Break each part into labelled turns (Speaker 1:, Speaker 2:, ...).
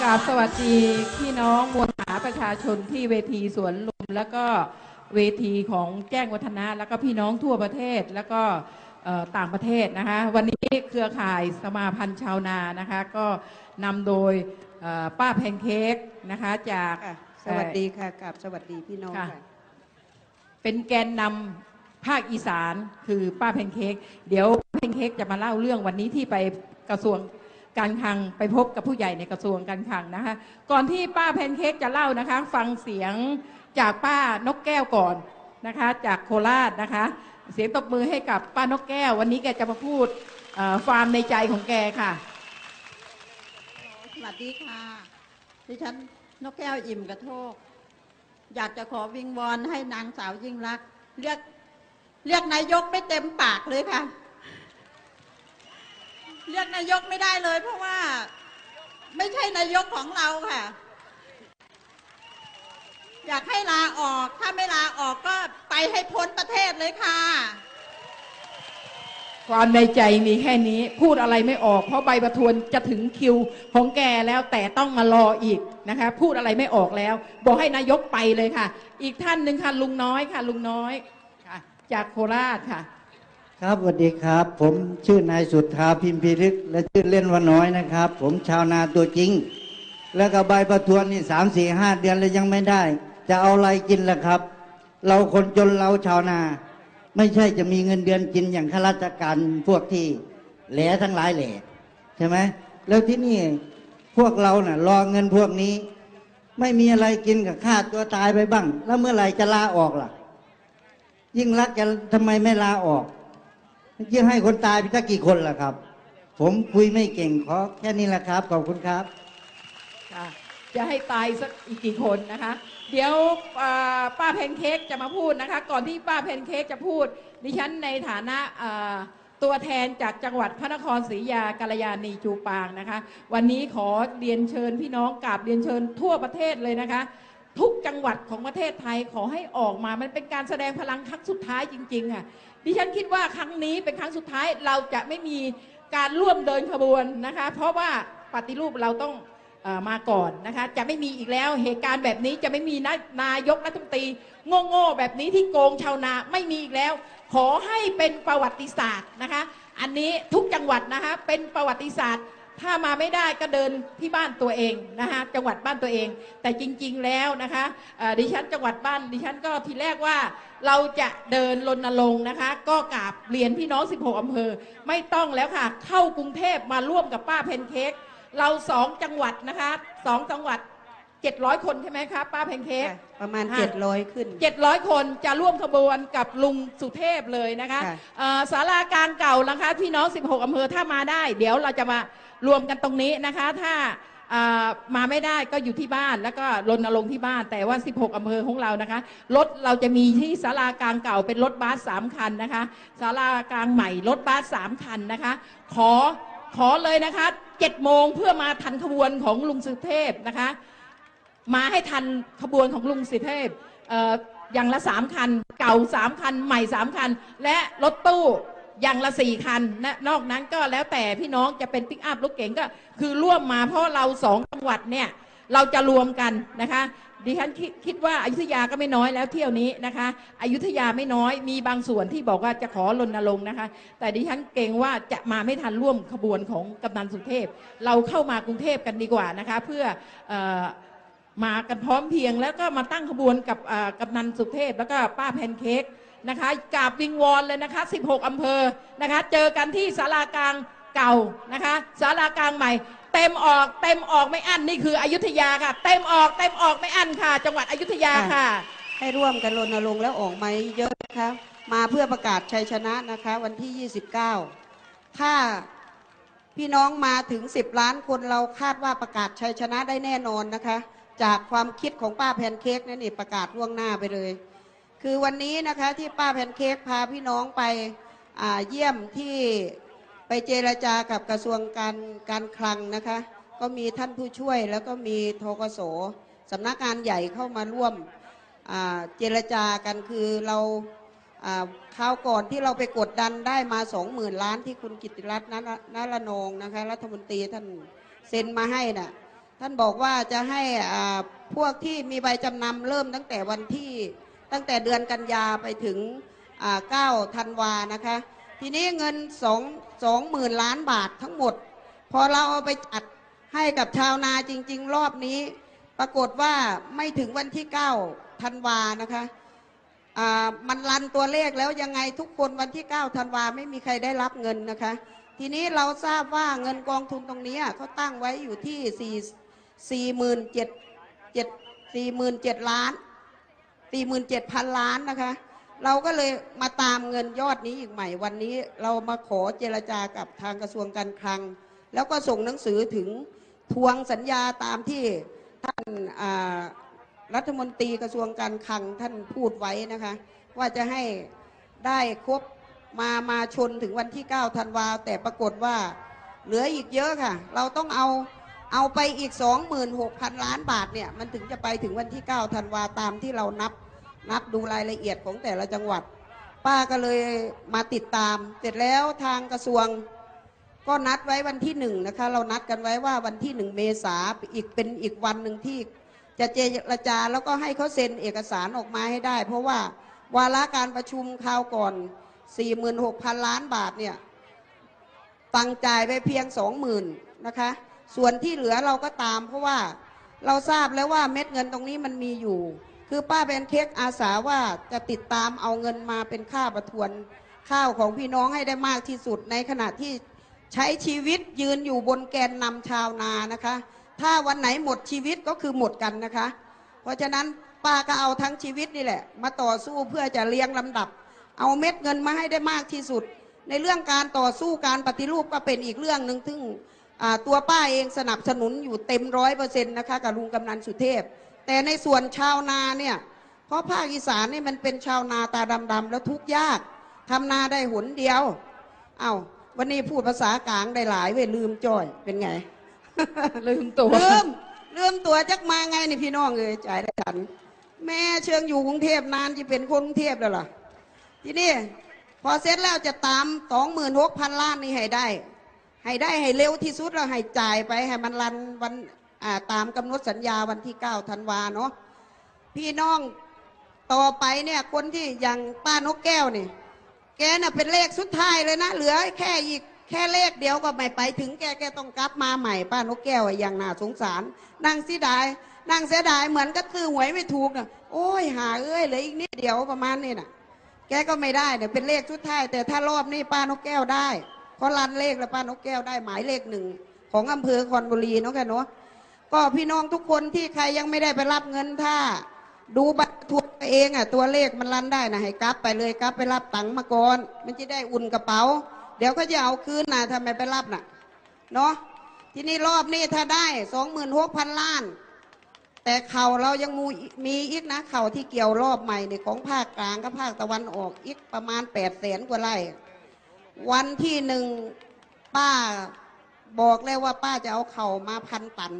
Speaker 1: ค่ะกราบสวัสดีพี่น้องมวลมหาประชาชนที่เวทีสวนลุม แล้วก็เวทีของแจ้งวัฒนะแล้วก็พี่น้องทั่วประเทศแล้วก็เอ่อต่างประเทศนะคะวันนี้เครือข่ายสมาพันธ์ชาวนานะคะก็นำโดยเอ่อป้าแพนเค้กนะคะจาก
Speaker 2: ค่ะสวัสดีค่ะกับสวัสดีพี่น้อง
Speaker 1: ค่ะ
Speaker 2: ค่ะ
Speaker 1: เป็นแกนนำภาคอีสานคือป้าแพนเค้กเดี๋ยวแพนเค้กจะมาเล่าเรื่องวันนี้ที่ไปกระทรวง การคลังไปพบกับผู้ใหญ่ในกระทรวงการคลังนะคะก่อนที่ป้าแพนเค้กจะเล่านะคะ ฟังเสียงจากป้านกแก้วก่อนนะคะ จากโคราชนะคะ เสียงตบมือให้กับป้านกแก้ว วันนี้แกจะมาพูดฟาร์มในใจของแกค่ะ
Speaker 3: สวัสดีค่ะดิฉันนกแก้วอิ่มกระโทก อยากจะขอวิงวอนให้นางสาวยิ่งรักเรียกเรียกนายกไม่เต็มปากเลยค่ะ เรียกนายกไม่ได้เลย เพราะว่าไม่ใช่นายกของเราค่ะ อยากให้ลาออกถ้าไม่ลาออกก็ไปให้พ้นประเทศเลยค่ะ
Speaker 1: ความในใจมีแค่นี้พูดอะไรไม่ออก เพราะใบประทวนจะถึงคิวของแกแล้วแต่ต้องมารออีกนะคะ พูดอะไรไม่ออกแล้ว บอกให้นายกไปเลยค่ะ อีกท่านหนึ่งค่ะลุงน้อยค่ะ ลุงน้อยค่ะ จากโคราชค่ะ
Speaker 4: ครับสวัสดีครับ ผมชื่อนายสุทธาพิมพิรึกและชื่อเล่นว่าน้อยนะครับ ผมชาวนาตัวจริง แล้วก็ใบประทวนนี่สามสี่ห้าเดือนแล้วยังไม่ได้ จะเอาอะไรกินล่ะครับ เราคนจนเราชาวนา ไม่ใช่จะมีเงินเดือนกินอย่างข้าราชการพวกที่แหลทั้งหลายแหล่ใช่ไหมแล้วที่นี่พวกเราน่ะ รอเงินพวกนี้ ไม่มีอะไรกินกับฆ่าตัวตายไปบ้าง แล้วเมื่อไหร่จะลาออกล่ะ ยิ่งรักจะทำไมไม่ลาออก ยิ่งให้คนตายไปสักกี่คนล่ะครับ ผมคุยไม่เก่งขอแค่นี้แหละครับ ขอบคุณครับ
Speaker 1: ค่ะจะให้ตายสักอีกกี่คนนะคะ เดี๋ยวอ่าป้าแพนเค้กจะมาพูดนะคะ ก่อนที่ป้าแพนเค้กจะพูด ดิฉันในฐานะอ่าตัวแทนจากจังหวัดพระนครศรีอยุธยากาลยานีจูปางนะคะ วันนี้ขอเรียนเชิญพี่น้องกราบเรียนเชิญทั่วประเทศเลยนะคะ ทุกจังหวัดของประเทศไทยขอให้ออกมา มันเป็นการแสดงพลังครั้งสุดท้ายจริงๆอะดิฉันคิดว่าครั้งนี้เป็นครั้งสุดท้ายเราจะไม่มีการร่วมเดินขบวนนะคะ เพราะว่าปฏิรูปเราต้องอมาก่อนนะคะ จะไม่มีอีกแล้วเหตุการณ์แบบนี้จะไม่มีนะนายกรัฐมนตรีโง่ๆแบบนี้ที่โกงชาวนาไม่มีอีกแล้ว ขอให้เป็นประวัติศาสตร์นะคะ อันนี้ทุกจังหวัดนะคะเป็นประวัติศาสตร์ ถ้ามาไม่ได้ก็เดินที่บ้านตัวเองนะคะจังหวัดบ้านตัวเอง แต่จริงๆแล้วนะคะดิฉันจังหวัดบ้านดิฉันก็ทีแรกว่าเราจะเดินรณรงค์นะคะ ก็กราบเรียนพี่น้อง 16 อำเภอ ไม่ต้องแล้วค่ะ เข้ากรุงเทพมาร่วมกับป้าเพนเค้กเราสองจังหวัดนะคะสองจังหวัด 700 คนใช่ไหมคะป้าเพนเค้ก
Speaker 2: ค่ะประมาณ
Speaker 1: ค่ะ
Speaker 2: เจ็ดร้อยขึ้น
Speaker 1: 700 คนจะร่วมขบวนกับลุงสุเทพเลยนะคะ
Speaker 2: ค่ะ
Speaker 1: เอ่อศาลากลางเก่านะคะพี่น้อง 16 อำเภอถ้ามาได้ เดี๋ยวเราจะมารวมกันตรงนี้นะคะ ถ้าเอ่อมาไม่ได้ก็อยู่ที่บ้านแล้วก็รณรงค์ที่บ้าน แต่ว่า 16 อำเภอของเรานะคะรถเราจะมีที่ศาลากลางเก่าเป็นรถบัสสามคันนะคะศาลากลางใหม่รถบัสสามคันนะคะ ขอขอเลยนะคะ7โมงเพื่อมาทันขบวนของลุงสุเทพนะคะ มาให้ทันขบวนของลุงสิเทพเอ่ออย่างละสามคัน เก่าสามคัน ใหม่สามคัน และรถตู้อย่างละสี่คันนะนอกนั้นก็แล้วแต่พี่น้องจะเป็นปิกอัพรถเก๋งก็คือร่วมมาเพราะเราสองจังหวัดเนี่ยเราจะรวมกันนะคะดิฉันคิดว่าอายุทยาก็ไม่น้อยแล้วเที่ยวนี้นะคะอายุทยาไม่น้อยมีบางส่วนที่บอกว่าจะขอรณรงค์นะคะ แต่ดิฉันเกรงว่าจะมาไม่ทันร่วมขบวนของกำนันสุเทพ เราเข้ามากรุงเทพกันดีกว่านะคะ เพื่ออ มากันพร้อมเพรียงแล้วก็มาตั้งขบวนกับอ่ากำนันสุเทพ แล้วก็ป้าแพนเค้กนะคะกราบวิงวอนเลยนะคะ 16 อำเภอนะคะ เจอกันที่ศาลากลางเก่านะคะศาลากลางใหม่ เต็มออกเต็มออกไม่อั้นนี่คืออยุธยาค่ะ เต็มออกเต็มออกไม่อั้นค่ะ จังหวัดอยุธยาค่ะ
Speaker 2: ให้ร่วมกันรณรงค์แล้วออกมาเยอะนะคะมาเพื่อประกาศชัยชนะนะคะ วันที่ 29 ถ้าพี่น้องมาถึง 10 ล้านคนเราคาดว่าประกาศชัยชนะได้แน่นอนนะคะ จากความคิดของป้าแพนเค้กนั่นนี่ประกาศล่วงหน้าไปเลย คือวันนี้นะคะที่ป้าแพนเค้กพาพี่น้องไปเยี่ยมที่ไปเจรจากับกระทรวงการการคลังนะคะ ก็มีท่านผู้ช่วยแล้วก็มีทกสสำนักงานใหญ่เข้ามาร่วมเจรจากันคือเราอ่าคราวก่อนที่เราไปกดดันได้มาสองหมื่นล้านที่คุณกิติรัตน์นนนรนงนะคะ รัฐมนตรีท่านเซ็นมาให้น่ะ ท่านบอกว่าจะให้พวกที่มีใบจำนำเริ่มตั้งแต่วันที่ตั้งแต่เดือนกันยาไปถึง9ธันวานะคะ ทีนี้เงิน2 2หมื่นล้านบาททั้งหมด พอเราเอาไปจัดให้กับชาวนาจริง ๆ รอบนี้ ปรากฏว่าไม่ถึงวันที่9ธันวานะคะมันรันตัวเลขแล้วยังไงทุกคนวันที่9ธันวาไม่มีใครได้รับเงินนะคะ ทีนี้เราทราบว่าเงินกองทุนตรงนี้เขาตั้งไว้อยู่ที่ สี่หมื่นเจ็ดเจ็ดสี่หมื่นเจ็ดล้านสี่หมื่นเจ็ดพันล้านนะคะ เราก็เลยมาตามเงินยอดนี้อีกใหม่วันนี้เรามาขอเจรจากับทางกระทรวงการคลัง แล้วก็ส่งหนังสือถึงทวงสัญญาตามที่ท่านรัฐมนตรีกระทรวงการคลังท่านพูดไว้นะคะ ว่าจะให้ได้ครบมามาชนถึงวันที่ 9 ธันวาแต่ปรากฏว่าเหลืออีกเยอะค่ะ เราต้องเอา เอาไปอีก 26,000 ล้านบาทเนี่ยมันถึงจะไปถึงวันที่ 9 ธันวาตามที่เรานับนับดูรายละเอียดของแต่ละจังหวัด ป้าก็เลยมาติดตาม เสร็จแล้วทางกระทรวงก็นัดไว้วันที่หนึ่งนะคะ เรานัดกันไว้ว่าวันที่หนึ่งเมษาอีกเป็นอีกวันหนึ่งที่ จะเจรจาแล้วก็ให้เขาเซ็นเอกสารออกมาให้ได้ เพราะว่าวาระการประชุมคราวก่อน 46,000 ล้านบาทเนี่ยตังจ่ายไปเพียง 20,000นะคะ ส่วนที่เหลือเราก็ตาม เพราะว่าเราทราบแล้วว่าเม็ดเงินตรงนี้มันมีอยู่ คือป้าแบนเค้กอาสาว่าจะติดตามเอาเงินมาเป็นค่าประทวนข้าวของพี่น้องให้ได้มากที่สุดในขณะที่ใช้ชีวิตยืนอยู่บนแกนนำชาวนานะคะ ถ้าวันไหนหมดชีวิตก็คือหมดกันนะคะ เพราะฉะนั้นป้าก็เอาทั้งชีวิตนี่แหละ มาต่อสู้เพื่อจะเลี้ยงลำดับ เอาเม็ดเงินมาให้ได้มากที่สุด ในเรื่องการต่อสู้การปฏิรูปก็เป็นอีกเรื่องหนึ่งซึ่ง ตัวป้าเองสนับสนุนอยู่เต็มร้อยเปอร์เซ็นต์นะคะกับลุงกำนันสุเทพ แต่ในส่วนชาวนาเนี่ยเพราะภาคอีสานนี่มันเป็นชาวนาตาดำๆแล้วทุกข์ยากทำนาได้หนเดียวเอา้าวันนี้พูดภาษากลางได้หลายเว้ยลืมจ้อยเป็นไง
Speaker 1: ลืมตัว
Speaker 2: ลืมลืมตัวจักมาไงนี่พี่น้องเอ้ยจ่ายได้ฉัน แม่เชิงอยู่กรุงเทพนานที่เป็นคนกรุงเทพแล้วล่ะทีนี้พอเสร็จแล้วจะตามสองหมื่นหกพันล้านนี่ให้ได้ ให้ได้ให้เร็วที่สุดแล้วให้จ่ายไปให้มันรันวันตามกำหนดสัญญาวันที่เก้าธันวาเนาะพี่น้องต่อไปเนี่ยคนที่อย่างป้านกแก้วนี่แกน่ะเป็นเลขสุดท้ายเลยนะ เหลือแค่อีกแค่เลขเดียวก็ไม่ไปถึงแกแกต้องกลับมาใหม่ป้านกแก้วอย่างน่าสงสารนั่งเสียดายนั่งเสียดายเหมือนก็ซื้อหวยไม่ถูกนะโอ้ยหาเอ้ยเหลืออีกนิดเดียวประมาณนี้น่ะ แกก็ไม่ได้เนี่ยเป็นเลขสุดท้ายแต่ถ้ารอบนี้ป้านกแก้วได้ เพราะรันเลขแล้วป้านกแก้วได้หมายเลขหนึ่งของอำเภอคอนบุรีเนาะแกเนาะก็พี่น้องทุกคนที่ใครยังไม่ได้ไปรับเงินถ้า ดูบัตรทวงเองอะตัวเลขมันรันได้นะให้กลับไปเลยกลับไปรับตังค์มาก่อนมันจะได้อุ่นกระเป๋า เดี๋ยวก็จะเอาคืนนะทำไมไปรับน่ะเนาะทีนี้รอบนี้ถ้าได้สองหมื่นหกพันล้าน แต่เข่าเรายังมูมีอีกนะเข่าที่เกี่ยวรอบใหม่เนี่ยของภาคกลางกับภาคตะวันออกอีกประมาณแปดแสนกว่าไร่ วันที่หนึ่งป้าบอกเลยว่าป้าจะเอาเข่ามาพันตัน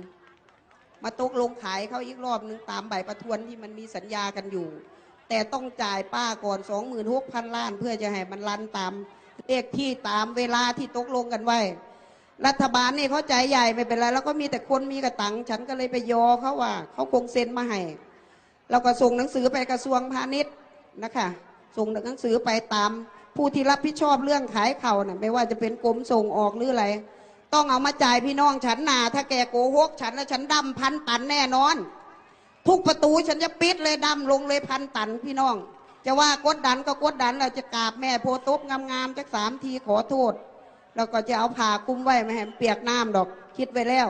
Speaker 2: มาตกลงขายเขาอีกรอบหนึ่งตามใบประทวนที่มันมีสัญญากันอยู่ แต่ต้องจ่ายป้าก่อนสองหมื่นหกพันล้าน เพื่อจะให้มันรันตามเลขที่ตามเวลาที่ตกลงกันไว้ รัฐบาลนี่เขาใจใหญ่ไม่เป็นไร แล้วก็มีแต่คนมีกระตังฉันก็เลยไปยอเขาว่าเขาคงเซ็นมาให้เราก็ส่งหนังสือไปกระทรวงพาณิชย์นะคะ ส่งหนังสือไปตาม ผู้ที่รับผิดชอบเรื่องขายเข่าน่ะ ไม่ว่าจะเป็นกรมส่งออกหรืออะไร ต้องเอามาจ่ายพี่น้องฉันนาถ้าแกโกหกฉันแล้วฉันดำพันตันแน่นอน ทุกประตูฉันจะปิดเลยดำลงเลยพันตันพี่น้อง จะว่ากดดันก็กดดันเราจะกราบแม่โพธิ์ตบงามๆจักสามทีขอโทษแล้วก็จะเอาผ้าคลุมไว้ไม่ให้เปียกน้ำดอกคิดไว้แล้ว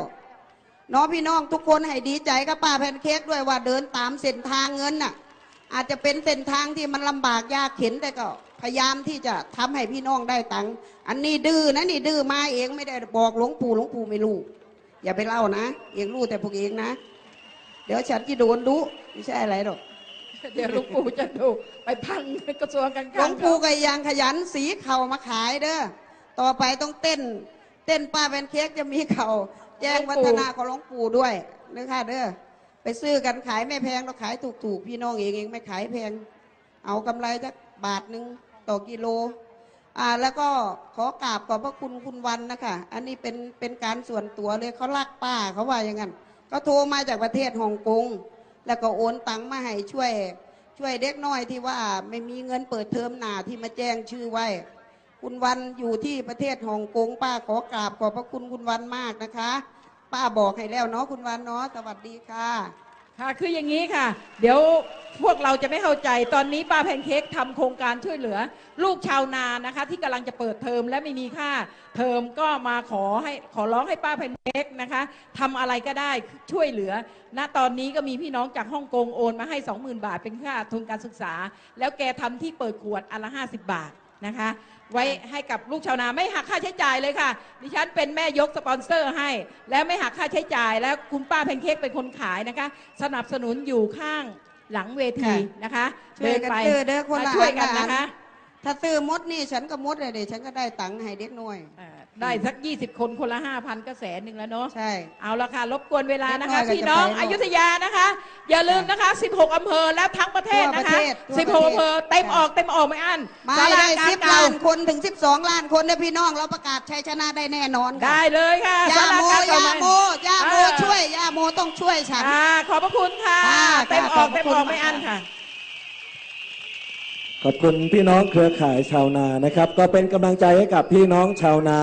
Speaker 2: น้องพี่น้องทุกคนให้ดีใจกับป้าแพนเค้กด้วยว่าเดินตามเส้นทางเงินน่ะ อาจจะเป็นเส้นทางที่มันลำบากยากเข็นแต่ก็ พยายามที่จะทำให้พี่น้องได้ตังค์อันนี้ดื้อนะนี่ดื้อมาเองไม่ได้บอกหลวงปู่หลวงปู่ไม่รู้อย่าไปเล่านะ เองรู้แต่พวกเองนะ เดี๋ยวฉันจะโดนดุไม่ใช่อะไรหรอก
Speaker 1: เดี๋ยวหลุงปู่จะดูไปพังกระทรวงการค
Speaker 2: หล
Speaker 1: ลั
Speaker 2: ว
Speaker 1: ง
Speaker 2: งปู่ก็ยังขยันสีเข่ามาขายเด้อต่อไปต้องเต้น เต้นป้าแพนเค้กจะมีเข่าแจ้งวัฒนาของหลวงปู่ด้วยนะคะเด้อไปซื้อกันขายไม่แพงเราขายถูกๆพี่น้องเองเองไม่ขายแพง เอากำไรสักบาทหนึ่ง ต่อกิโลอ่าแล้วก็ขอกราบขอบพระคุณคุณวันนะคะอันนี้เป็นเป็นการส่วนตัวเลยเขารักป้าเขาว่าอย่างนั้นก็โทรมาจากประเทศฮ่องกงแล้วก็โอนตังมาให้ช่วย ช่วยเด็กน้อยที่ว่าไม่มีเงินเปิดเทอมหนาที่มาแจ้งชื่อไว้ คุณวันอยู่ที่ประเทศฮ่องกงป้าขอกราบขอบพระคุณคุณวันมากนะคะ ป้าบอกให้แล้วเนาะคุณวันเนาะสวัสดีค่ะ
Speaker 1: ค่ะคืออย่างนี้ค่ะ เดี๋ยวพวกเราจะไม่เข้าใจ ตอนนี้ป้าแพนเค้กทำโครงการช่วยเหลือ ลูกชาวนานะคะ ที่กำลังจะเปิดเทอมและไม่มีค่าเทอมก็มาขอให้ขอร้องให้ป้าแพนเค้กนะคะทำอะไรก็ได้ช่วยเหลือ ณตอนนี้ก็มีพี่น้องจากฮ่องกงโอนมาให้ 20,000 บาทเป็นค่าทุนการศึกษา แล้วแกทำที่เปิดขวดอันละ 50 บาทนะคะ ไว้ให้กับลูกชาวนาไม่หักค่าใช้จ่ายเลยค่ะ ดิฉันเป็นแม่ยกสปอนเซอร์ให้ แล้วไม่หักค่าใช้จ่าย แล้วคุณป้าแพนเค้กเป็นคนขายนะคะ สนับสนุนอยู่ข้างหลังเวที
Speaker 2: ค่ะ
Speaker 1: นะคะ
Speaker 2: ช่วยกัน
Speaker 1: เดิ
Speaker 2: ซื้อเด้อคนละ
Speaker 1: มาช่วยกัน
Speaker 2: อันละอัน
Speaker 1: นะคะ
Speaker 2: ถ้าซื้อมดนี่ฉันก็มดเลยเดี๋ยวฉันก็ได้ตังค์ให้เด็กน้อย
Speaker 1: เอ่อได้สัก 20 คนคนละ 5,000 ก็แสนหนึ่งแล้วเนาะ
Speaker 2: ใช่
Speaker 1: เอาละค่ะ รบกวนเวลานะคะ
Speaker 2: เล็กน้อยก็
Speaker 1: พี่น้อง
Speaker 2: จะไป
Speaker 1: อยุธยานะคะ อย่าลืมนะคะ 16 อำเภอและทั้งประเทศนะคะ
Speaker 2: ทั่วประเทศทั่วประเทศ
Speaker 1: 16อำเภอเต็มออกเต็มออกไม่อั้น
Speaker 2: ไม่
Speaker 1: ศาลา
Speaker 2: ได้
Speaker 1: การ
Speaker 2: สิบ
Speaker 1: เก่า
Speaker 2: ล้านคนถึงสิบสองล้านคนเนี่ยพี่น้องเราประกาศชัยชนะได้แน่นอนค่ะ
Speaker 1: ได้เลยค่ะ
Speaker 2: ยา
Speaker 1: ศล
Speaker 2: โม
Speaker 1: กรเก่
Speaker 2: ยา
Speaker 1: ไห
Speaker 2: โมยาโม
Speaker 1: เออ
Speaker 2: ช่วยยาโมต้องช่วยฉัน
Speaker 1: อ่าขอบพระคุณค่ะ
Speaker 2: ค่ะ
Speaker 1: เต็มออก
Speaker 2: ขอบพ
Speaker 1: เต็
Speaker 2: ระ
Speaker 1: ม
Speaker 2: คุณ
Speaker 1: ออก
Speaker 2: มาก
Speaker 1: ไม่อั้นค่ะ
Speaker 5: ขอบคุณพี่น้องเครือข่ายชาวนานะครับ ก็เป็นกำลังใจให้กับพี่น้องชาวนา